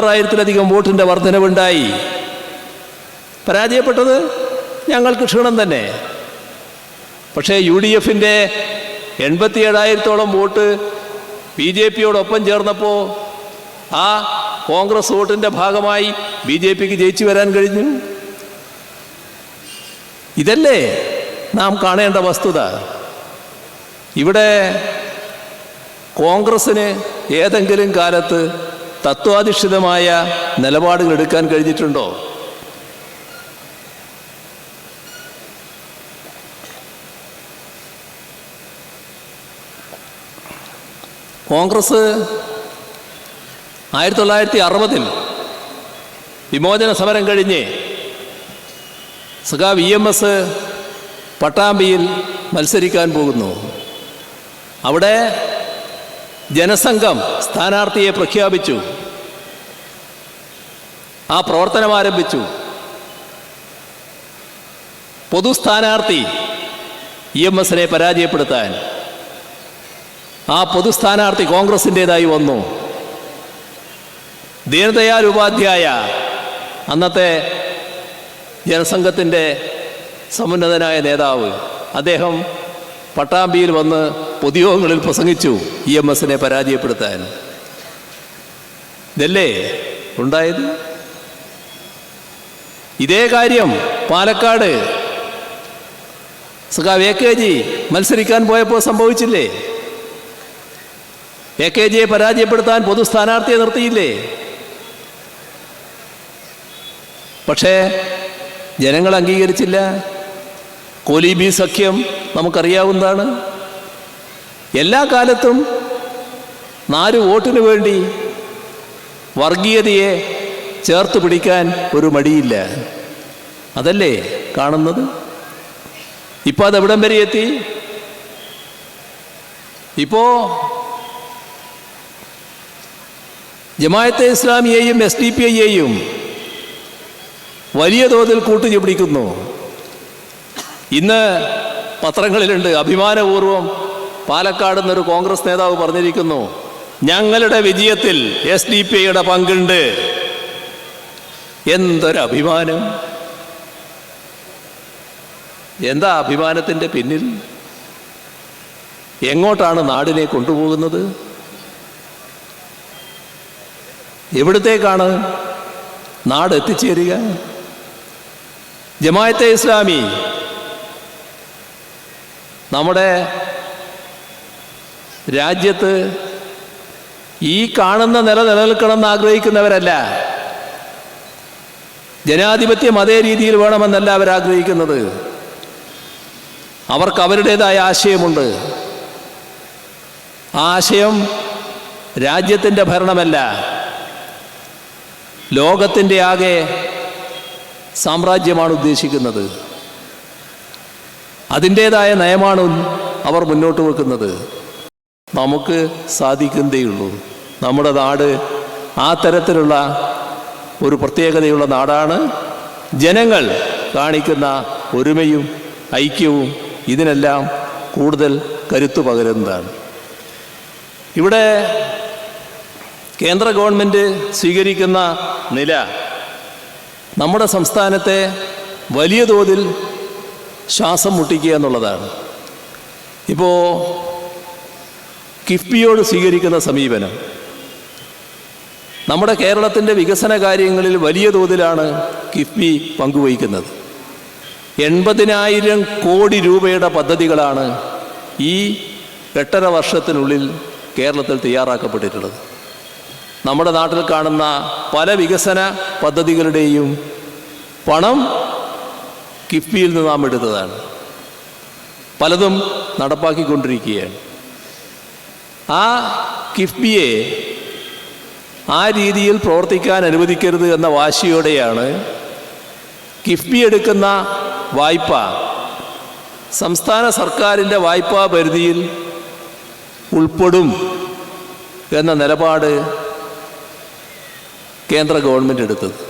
ആറായിരത്തിലധികം വോട്ടിന്റെ വർധനവുണ്ടായി. പരാജയപ്പെട്ടത് ഞങ്ങൾക്ക് ക്ഷീണം തന്നെ. പക്ഷേ യു ഡി എഫിന്റെ എൺപത്തി ഏഴായിരത്തോളം വോട്ട് ബി ജെ പിയോടൊപ്പം ചേർന്നപ്പോൾ ആ കോൺഗ്രസ് വോട്ടിന്റെ ഭാഗമായി ബി ജെ പിക്ക് ജയിച്ചു വരാൻ കഴിഞ്ഞു. ഇതല്ലേ നാം കാണേണ്ട വസ്തുത. ഇവിടെ കോൺഗ്രസ്സിന് ഏതെങ്കിലും കാലത്ത് തത്വാധിഷ്ഠിതമായ നിലപാടുകൾ എടുക്കാൻ കഴിഞ്ഞിട്ടുണ്ടോ? കോൺഗ്രസ് ആയിരത്തി തൊള്ളായിരത്തി അറുപതിൽ വിമോചന സമരം കഴിഞ്ഞ് സഖാ വി എം എസ് പട്ടാമ്പിയിൽ മത്സരിക്കാൻ പോകുന്നു. അവിടെ ജനസംഘം സ്ഥാനാർത്ഥിയെ പ്രഖ്യാപിച്ചു. ആ പ്രവർത്തനം ആരംഭിച്ചു. പൊതു സ്ഥാനാർത്ഥി ഇ എം എസിനെ പരാജയപ്പെടുത്താൻ. ആ പൊതു സ്ഥാനാർത്ഥി കോൺഗ്രസിന്റെതായി വന്നു. ദീനദയാൽ ഉപാധ്യായ അന്നത്തെ ജനസംഘത്തിന്റെ സമുന്നതനായ നേതാവ്. അദ്ദേഹം പട്ടാമ്പിയിൽ വന്ന് പൊതുയോഗങ്ങളിൽ പ്രസംഗിച്ചു ഇ എം എസിനെ പരാജയപ്പെടുത്താൻ. ഇതല്ലേ ഉണ്ടായത്? ഇതേ കാര്യം പാലക്കാട്. സഖാവ് എ കെ ജി മത്സരിക്കാൻ പോയപ്പോൾ സംഭവിച്ചില്ലേ? എ കെ ജിയെ പരാജയപ്പെടുത്താൻ പൊതു സ്ഥാനാർത്ഥിയെ നിർത്തിയില്ലേ? പക്ഷേ ജനങ്ങൾ അംഗീകരിച്ചില്ല. കോലീബി സഖ്യം നമുക്കറിയാവുന്നതാണ്. എല്ലാ കാലത്തും നാല് വോട്ടിന് വേണ്ടി വർഗീയതയെ ചേർത്ത് പിടിക്കാൻ ഒരു മടിയില്ല. അതല്ലേ കാണുന്നത്? ഇപ്പോൾ എവിടം വരെ എത്തി? ഇപ്പോ ജമായത്തെ ഇസ്ലാമിയെയും എസ് ഡി പി ഐയെയും വലിയ തോതിൽ കൂട്ടുചുപിടിക്കുന്നു ഇന്ന് പത്രങ്ങളിലുണ്ട് അഭിമാനപൂർവം പാലക്കാട് നിന്നൊരു കോൺഗ്രസ് നേതാവ് പറഞ്ഞിരിക്കുന്നു ഞങ്ങളുടെ വിജയത്തിൽ എസ് ഡി പി ഐയുടെ പങ്കുണ്ട്. എന്തൊരഭിമാനം. എന്താ അഭിമാനത്തിന്റെ പിന്നിൽ? എങ്ങോട്ടാണ് നാടിനെ കൊണ്ടുപോകുന്നത്? എവിടത്തേക്കാണ് നാട് എത്തിച്ചേരുക? ജമായത്തെ ഇസ്ലാമി നമ്മുടെ രാജ്യത്ത് ഈ കാണുന്ന നില നിലനിൽക്കണമെന്ന് ആഗ്രഹിക്കുന്നവരല്ല. ജനാധിപത്യം അതേ രീതിയിൽ വേണമെന്നല്ല അവർ ആഗ്രഹിക്കുന്നത്. അവർക്ക് അവരുടേതായ ആശയമുണ്ട്. ആ ആശയം രാജ്യത്തിന്റെ ഭരണമല്ല. ലോകത്തിന്റെ ആകെ സാമ്രാജ്യമാണ് ഉദ്ദേശിക്കുന്നത്. അതിന്റേതായ നയമാണ് അവർ മുന്നോട്ട് വെക്കുന്നത്. നമുക്ക് സാധിക്കുന്നതേയുള്ളൂ നമ്മുടെ നാട് ആ തരത്തിലുള്ള ഒരു പ്രത്യേകതയുള്ള നാടാണ്. ജനങ്ങൾ കാണിക്കുന്ന ഒരുമയും ഐക്യവും ഇതിനെല്ലാം കൂടുതൽ കരുത്തു പകരുന്നതാണ്. ഇവിടെ കേന്ദ്ര ഗവൺമെന്റ് സ്വീകരിക്കുന്ന നില നമ്മുടെ സംസ്ഥാനത്തെ വലിയ തോതിൽ ശ്വാസം മുട്ടിക്കുക എന്നുള്ളതാണ്. ഇപ്പോൾ കിഫ്ബിയോട് സ്വീകരിക്കുന്ന സമീപനം. നമ്മുടെ കേരളത്തിന്റെ വികസന കാര്യങ്ങളിൽ വലിയ തോതിലാണ് കിഫ്ബി പങ്കുവഹിക്കുന്നത്. എൺപതിനായിരം കോടി രൂപയുടെ പദ്ധതികളാണ് ഈ എട്ടര വർഷത്തിനുള്ളിൽ കേരളത്തിൽ തയ്യാറാക്കപ്പെട്ടിട്ടുള്ളത്. നമ്മുടെ നാട്ടിൽ കാണുന്ന പല വികസന പദ്ധതികളുടെയും പണം കിഫ്ബിയിൽ നിന്ന് നാം എടുത്തതാണ്. പലതും നടപ്പാക്കിക്കൊണ്ടിരിക്കുകയാണ്. ആ കിഫ്ബിയെ ആ രീതിയിൽ പ്രവർത്തിക്കാൻ അനുവദിക്കരുത് എന്ന വാശിയോടെയാണ് കിഫ്ബി എടുക്കുന്ന വായ്പ സംസ്ഥാന സർക്കാരിന്റെ വായ്പാ പരിധിയിൽ ഉൾപ്പെടും എന്ന നിലപാട് കേന്ദ്ര ഗവൺമെന്റ് എടുത്തത്.